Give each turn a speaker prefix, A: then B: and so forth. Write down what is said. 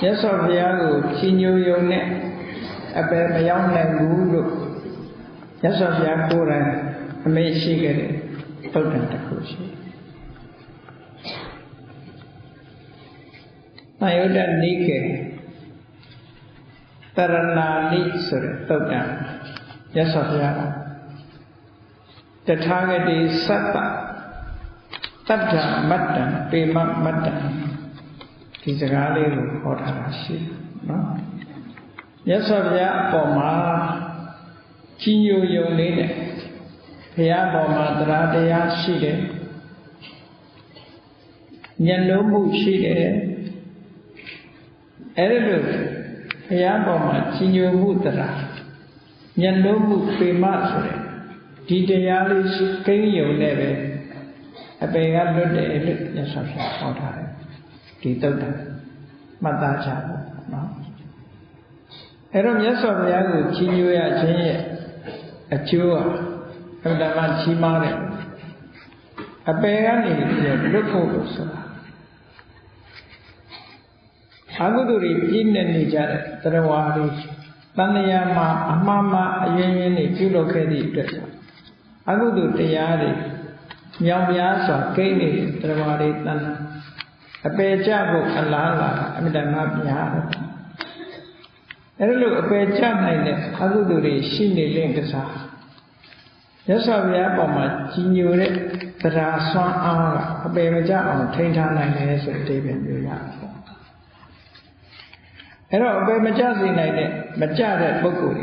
A: မြတ်စွာဘုရားကိုကြီးညိုယုံနဲ့အပယ်မရောက်နိုင်ဘူးလို့မြတ်စွာဘုရားကိုယ်တိုင်အမေရှိခဲ့တဲ့သုတ်တန်တစ်ခုရှိ။အယုဒ္ဓနိကေတရဏာနိဆိုတဲ့သုတ်တန်မြတ်စွာဘုရားကတထာဂတိသတ္တတတ္ထမတ္တံပေမမတ္တံ ဒီစကားလေးကိုဟောထားတာရှိတယ်နော်မြတ်စွာဘုရားအပေါ်မှာကြီးညိုယုံနေတဲ့ဘုရားပေါ်မှာတရားတရားရှိတယ်ဉာဏ်လုံးမှုရှိတယ်အဲ့ဒီလိုဘုရားပေါ်မှာကြီးညိုမှုတရားဉာဏ်လုံးမှုပေမဆိုတဲ့ဒီတရားလေးကိန်းယုံနဲ့ပဲအပေကလွတ်တယ်လို့မြတ်စွာဘုရားဟောထားတယ် ဒီတုတ်တံမှတ်သားချဖို့နော်အဲ့တော့မြတ်စွာဘုရားကိုကြီးညိုရခြင်းရဲ့အကျိုးဟာအမှန်တမ်းကြီးမားတယ်အပေကနေပြီးတော့လွတ်ဖို့လို့ဆိုတာအကုသိုလ်တွေပြည့်နေနေကြတဲ့တရားဝါတွေတန်လျာမှာအမှားမှားအရင်ရင်နေပြုလုပ်ခဲ့သည့်အတွက်အကုသိုလ်တရားတွေမြောင်များစွာကိန်းနေတဲ့တရားဝါတွေတန် အပေကြဖို့အလားလာအမြဲတမ်းများတယ်အဲ့လိုအပေကြနိုင်တဲ့အကုသိုလ်တွေရှိနေတဲ့ကစားရသော်ဘုရားပေါ်မှာကြီးညိုတဲ့တရားဆွမ်းအားကအပေမကြအောင်ထိန်းထားနိုင်တယ်ဆိုတဲ့အဓိပ္ပာယ်မျိုးရတယ်ပေါ့အဲ့တော့အပေမကြစေနိုင်တဲ့မကြတဲ့ပုဂ္ဂိုလ်